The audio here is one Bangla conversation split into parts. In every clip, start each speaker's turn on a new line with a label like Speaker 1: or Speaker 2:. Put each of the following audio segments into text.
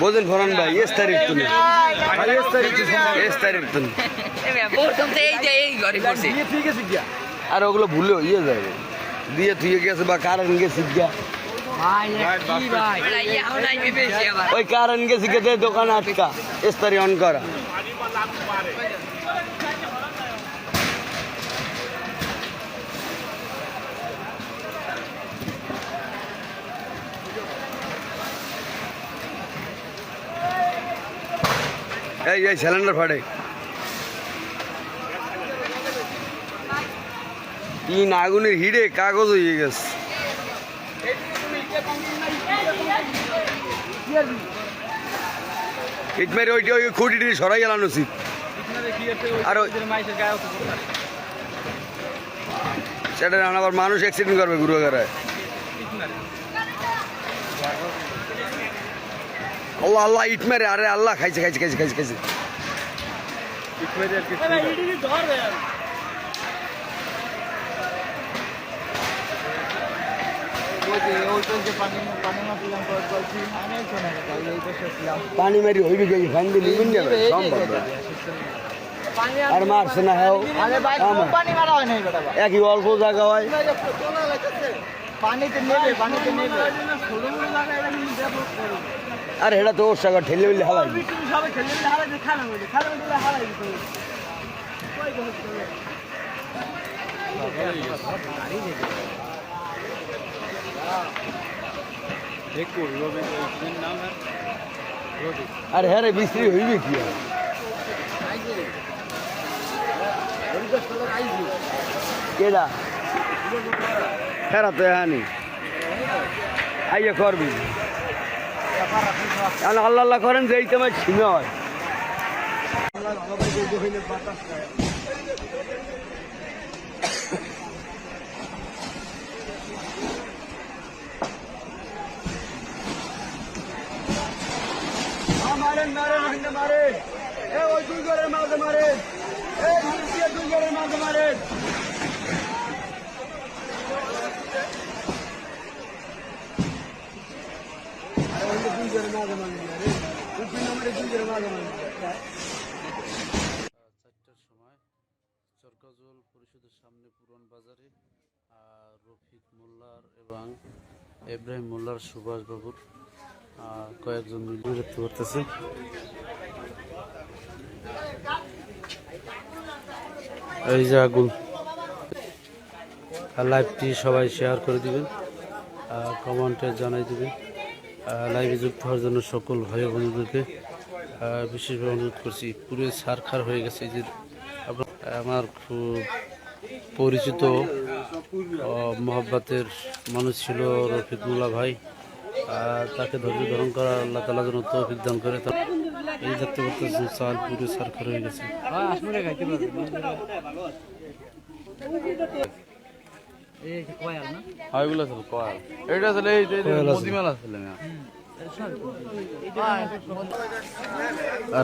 Speaker 1: বোঝেন ফরান ভাই এস তারিখ তুমি। এস তারিখ এস
Speaker 2: তারিখ তো এই যে এই ঘরে পড়ছে
Speaker 1: আর ওগুলো ভুলে ইয়ে যাবে দিয়ে থুয়ে গেছে বা কারণ গেছে গিয়া। ওই কারণ গেছে দোকান আটকা। এস্তারি অন করা। এই এই সিলিন্ডার ফাটে। তিন আগুনের হিড়ে কাগজ হয়ে গেছে। ইট ওইটা ওই খুঁটি টুটি সরাই গেলাম উচিত আর সেটা আবার মানুষ অ্যাক্সিডেন্ট করবে গুরুগারায় আল্লাহ আল্লাহ ইট মেরে আরে আল্লাহ খাইছে খাইছে খাইছে খাইছে খাইছে। পানি মারি হইবে গেছে ফাইন দিলে। আর মারছে না হ্যাঁ। একই অল্প জায়গা হয়।
Speaker 3: পানিতে নেবে পানিতে নেবে।
Speaker 1: আর এটা তো ওর সাগর ঠেলে ফেলে হালাই আর হ্যাঁ রে বিস্ত্রি হইবে কি? কেডা? হ্যাঁ তো হ্যাঁ নি আইয়া করবি। কারণ আল্লাহ আল্লাহ করেন যে এই তোমার ছিমে হয়। মারেন মারেন মারেন এ, ওই দুই ঘরের মাঝে মারেন এই দিয়ে দুই ঘরের মাঝে মারেন
Speaker 4: চারটার সময় চরকাজল পরিষদের সামনে পুরন বাজারে রফিক মোল্লার এবং ইব্রাহিম মোল্লার সুভাষ বাবুর কয়েকজন দেখতে করতেছে এই যে আগুন। লাইভটি সবাই শেয়ার করে দিবেন। কমেন্টে জানাই দিবেন। লাইভে যুক্ত হওয়ার জন্য সকল ভাই বন্ধুদেরকে বিশেষভাবে অনুরোধ করছি, পুরো সারখার হয়ে গেছে যে আমার খুব পরিচিত মহব্বতের মানুষ ছিল রফিকুল্লাহ ভাই তাকে ধৈর্য ধারণ করা আল্লাহ তালা যেন তৌফিক করে তা- এই দেখতে পাচ্ছেন চাল পুরো সারখার হয়ে গেছে।
Speaker 5: ওইগুলো ছিল কয়াল এটা আসলে এই যে মদিমাল আসলে না।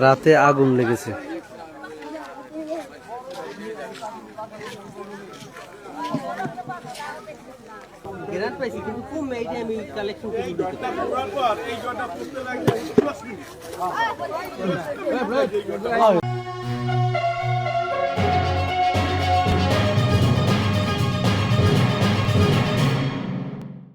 Speaker 4: রাতে আগুন লেগেছে।
Speaker 3: গ্রান্ট পাইছি কিন্তু কম এইটা আমি কালেকশন করে দিতে পারি।